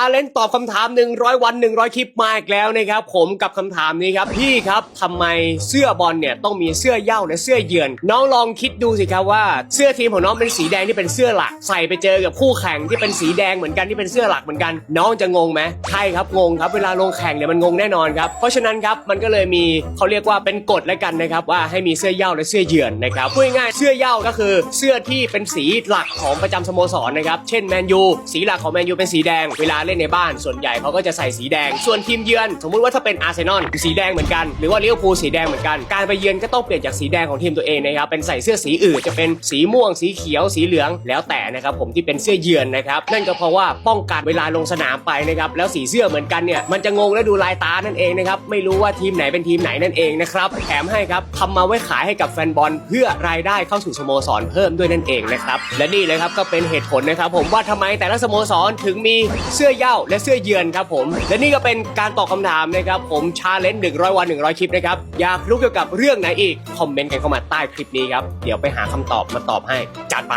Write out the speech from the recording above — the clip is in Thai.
อาเลนตอบคำถาม 100 วัน 100 คลิปมาอีกแล้วนะครับ ผมกับคำถามนี้ครับ พี่ครับทำไมเสื้อบอลเนี่ยต้องมีเสื้อเย้าและเสื้อเยือน น้องลองคิดดูสิครับว่าเสื้อทีมของน้องเป็นสีแดงที่เป็นเสื้อหลัก ใส่ไปเจอกับคู่แข่งที่เป็นสีแดงเหมือนกันที่เป็นเสื้อหลักเหมือนกัน น้องจะงงไหมใช่ครับงงครับเวลาลงแข่งเนี่ยมันงงแน่นอนครับเพราะฉะนั้นครับมันก็เลยมีเขาเรียกว่าเป็นกฎแล้วกันนะครับว่าให้มีเสื้อเย้าและเสื้อเยือนนะครับพูดง่ายเสื้อเย้าก็คือ เสื้อที่เป็นสีหลักของประจำสโมสรนะครับเช่นแมนยูสีหลักของแมนยูเป็นสีแดงเวลาเล่นในบ้านส่วนใหญ่เขาก็จะใส่สีแดง ส่วนทีมเยือน สมมุติว่าถ้าเป็นอาร์เซนอลสีแดงเหมือนกัน หรือว่าลิเวอร์พูลสีแดงเหมือนกันการไปเยือนก็ต้องเปลี่ยนจากสีแดงของทีมตัวเองนะครับเป็นใส่เสื้อสีอื่นจะเป็นสีม่วง สีเขียว สีเหลืองแล้วแต่นะครับผมที่เป็นเสื้อเยือนนะครับนั่นก็เพราะว่าป้องกันเวลาลงสนามไปนะครับแล้วสีเสื้อเหมือนกันเนี่ยมันจะงงและดูลายตานั่นเองนะครับไม่รู้ว่าทีมไหนเป็นทีมไหนนั่นเองนะครับแถมให้ครับทำมาไว้ขายให้กับแฟนบอลเพื่อรายได้เข้าสู่สโมสรเพิ่มด้วยนั่นเองนะครับและนี่เลยครับก็เป็นเหตุผลนะครับผมว่าทำไมแต่ละสโมสรถึงมีเสื้อเย้าและเสื้อเยือนครับผม และนี่ก็เป็นการตอบคำถามนะครับผมชาเลนจ์100วัน100คลิปนะครับอยากรู้เกี่ยวกับเรื่องไหนอีกคอมเมนต์กันเข้ามาใต้คลิปนี้ครับเดี๋ยวไปหาคำตอบมาตอบให้จัดไป